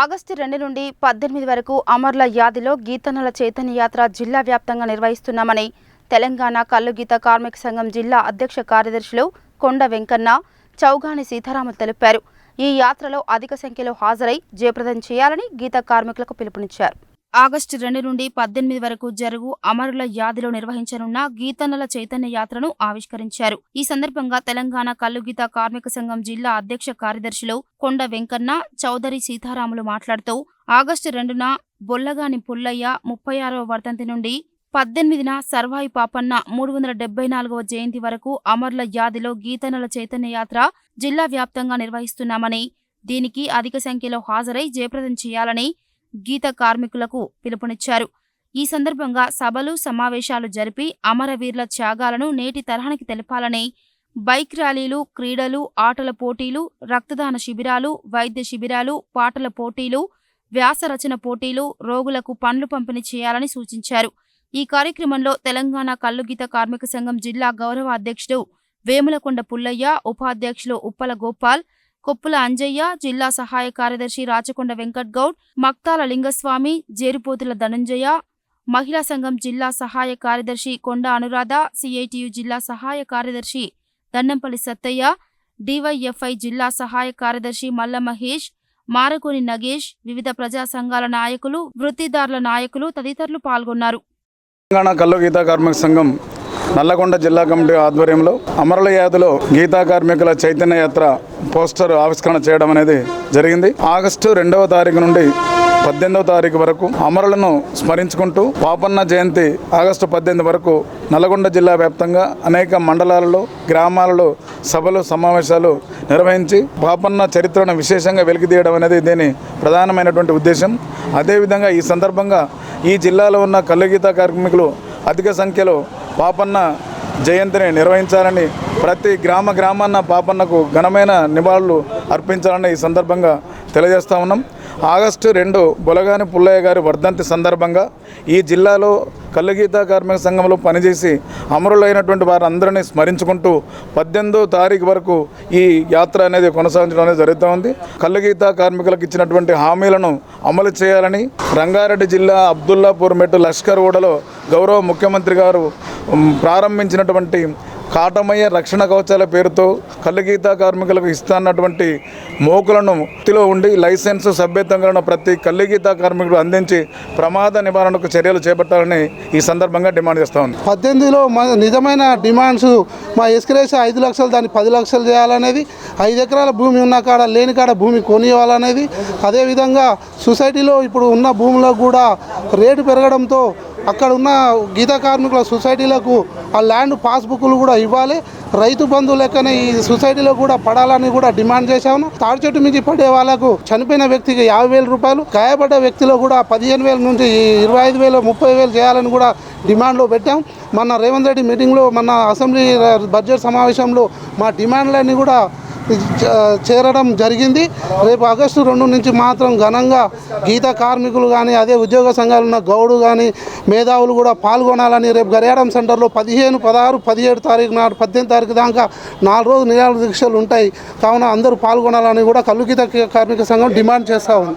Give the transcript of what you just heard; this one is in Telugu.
ఆగస్టు రెండు నుండి పద్దెనిమిది వరకు అమర్ల యాదిలో గీతనల చైతన్య యాత్ర జిల్లా వ్యాప్తంగా నిర్వహిస్తున్నామని తెలంగాణ కల్లుగీత కార్మిక సంఘం జిల్లా అధ్యక్ష కార్యదర్శులు కొండ వెంకన్న చౌగాని సీతారామన్ తెలిపారు. ఈ యాత్రలో అధిక సంఖ్యలో హాజరై జయప్రదం చేయాలని గీత కార్మికులకు పిలుపునిచ్చారు. ఆగస్టు రెండు నుండి పద్దెనిమిది వరకు జరుగు అమరుల యాదిలో నిర్వహించనున్న గీతన్నల చైతన్య యాత్రను ఆవిష్కరించారు. ఈ సందర్భంగా తెలంగాణ కల్లుగీత కార్మిక సంఘం జిల్లా అధ్యక్ష కార్యదర్శులు కొండ వెంకన్న చౌదరి సీతారాములు మాట్లాడుతూ ఆగస్టు రెండున బొల్లగాని పుల్లయ్య ముప్పై ఆరవ వర్ధంతి నుండి పద్దెనిమిదిన సర్వాయి పాపన్న మూడు వందల డెబ్బై నాలుగవ జయంతి వరకు అమరుల యాదిలో గీతనల చైతన్య యాత్ర జిల్లా వ్యాప్తంగా నిర్వహిస్తున్నామని దీనికి అధిక సంఖ్యలో హాజరై జయప్రదం చేయాలని గీత కార్మికులకు పిలుపునిచ్చారు. ఈ సందర్భంగా సభలు సమావేశాలు జరిపి అమరవీరుల త్యాగాలను నేటి తరహానికి తెలపాలని బైక్ ర్యాలీలు క్రీడలు ఆటల పోటీలు రక్తదాన శిబిరాలు వైద్య శిబిరాలు పాటల పోటీలు వ్యాసరచన పోటీలు రోగులకు పండ్లు పంపిణీ చేయాలని సూచించారు. ఈ కార్యక్రమంలో తెలంగాణ కల్లుగీత కార్మిక సంఘం జిల్లా గౌరవ అధ్యక్షుడు వేములకొండ పుల్లయ్య ఉపాధ్యక్షులు ఉప్పల గోపాల్ కొప్పుల అంజయ్య జిల్లా సహాయ కార్యదర్శి రాచకొండ వెంకట్ గౌడ్ మక్తాల లింగస్వామి జేరుపోతుల ధనంజయ మహిళా సంఘం జిల్లా సహాయ కార్యదర్శి కొండ అనురాధ సిఐటియు జిల్లా సహాయ కార్యదర్శి దండంపల్లి సత్తయ్య డివైఎఫ్ఐ జిల్లా సహాయ కార్యదర్శి మల్ల మహేష్ మారకోని నగేష్ వివిధ ప్రజా సంఘాల నాయకులు వృత్తిదారుల నాయకులు తదితరులు పాల్గొన్నారు. తెలంగాణ కల్లు కార్మిక సంఘం నల్లగొండ జిల్లా కమిటీ ఆధ్వర్యంలో అమరుల యాదిలో గీతా కార్మికుల చైతన్య యాత్ర పోస్టర్ ఆవిష్కరణ చేయడం అనేది జరిగింది. ఆగస్టు రెండవ తారీఖు నుండి పద్దెనిమిదవ తారీఖు వరకు అమరులను స్మరించుకుంటూ పాపన్న జయంతి ఆగస్టు పద్దెనిమిది వరకు నల్గొండ జిల్లా వ్యాప్తంగా అనేక మండలాలలో గ్రామాలలో సభలు సమావేశాలు నిర్వహించి పాపన్న చరిత్రను విశేషంగా వెలికితీయడం అనేది దీని ప్రధానమైనటువంటి ఉద్దేశం. అదేవిధంగా ఈ సందర్భంగా ఈ జిల్లాలో ఉన్న కల్లుగీత కార్మికులు అధిక సంఖ్యలో పాపన్న జయంతిని నిర్వహించాలని ప్రతి గ్రామ గ్రామాన్న పాపన్నకు ఘనమైన నివాళులు అర్పించాలని ఈ సందర్భంగా తెలియజేస్తా ఉన్నాం. ఆగస్టు రెండు బొలగాని పుల్లయ్య గారి వర్ధంతి సందర్భంగా ఈ జిల్లాలో కల్లుగీత కార్మిక సంఘంలో పనిచేసి అమరులైనటువంటి వారందరినీ స్మరించుకుంటూ పద్దెనిమిదో తారీఖు వరకు ఈ యాత్ర అనేది కొనసాగించడం అనేది జరుగుతూ ఉంది. కల్లుగీత కార్మికులకు ఇచ్చినటువంటి హామీలను అమలు చేయాలని రంగారెడ్డి జిల్లా అబ్దుల్లాపూర్ మెట్టు లష్కర్ ఓడలో గౌరవ ముఖ్యమంత్రి గారు ప్రారంభించినటువంటి కాటమయ్య రక్షణ కవచాల పేరుతో కల్లుగీత కార్మికులకు ఇస్తున్నటువంటి మోకులను వృత్తిలో ఉండి లైసెన్స్ సభ్యత్వంగా ప్రతి కల్లుగీత కార్మికుడు అందించి ప్రమాద నివారణకు చర్యలు చేపట్టాలని ఈ సందర్భంగా డిమాండ్ చేస్తా ఉంది. పద్దెనిమిదిలో మా నిజమైన డిమాండ్స్ మా ఎస్కరేసి ఐదు లక్షలు దాన్ని పది లక్షలు చేయాలనేది ఐదు ఎకరాల భూమి ఉన్న కాడ లేని కాడ భూమి కొనివ్వాలనేది అదేవిధంగా సొసైటీలో ఇప్పుడు ఉన్న భూములకు కూడా రేటు పెరగడంతో అక్కడ ఉన్న గీత కార్మికుల సొసైటీలకు ఆ ల్యాండ్ పాస్బుక్లు కూడా ఇవ్వాలి. రైతు బంధు లెక్కనే ఈ సొసైటీలో కూడా పడాలని కూడా డిమాండ్ చేశాము. తాడి చెట్టు మించి పడే వాళ్ళకు చనిపోయిన వ్యక్తికి యాభై వేల రూపాయలు గాయపడ్డ వ్యక్తిలో కూడా పదిహేను వేల నుంచి ఇరవై ఐదు వేలు ముప్పై వేలు చేయాలని కూడా డిమాండ్లో పెట్టాం. మన రేవంత్ రెడ్డి మీటింగ్లో మన అసెంబ్లీ బడ్జెట్ సమావేశంలో మా డిమాండ్లన్నీ కూడా చేరడం జరిగింది. రేపు ఆగస్టు రెండు నుంచి మాత్రం ఘనంగా గీత కార్మికులు కానీ అదే ఉద్యోగ సంఘాలు ఉన్న గౌడు కానీ మేధావులు కూడా పాల్గొనాలని రేపు గరియాడం సెంటర్లో పదిహేను పదహారు పదిహేడు తారీఖు నాడు పద్దెనిమిది తారీఖు దాకా నాలుగు రోజులు నిరాహార దీక్షలు ఉంటాయి. కావున అందరూ పాల్గొనాలని కూడా కల్లుగీత కార్మిక సంఘం డిమాండ్ చేస్తూ ఉంది.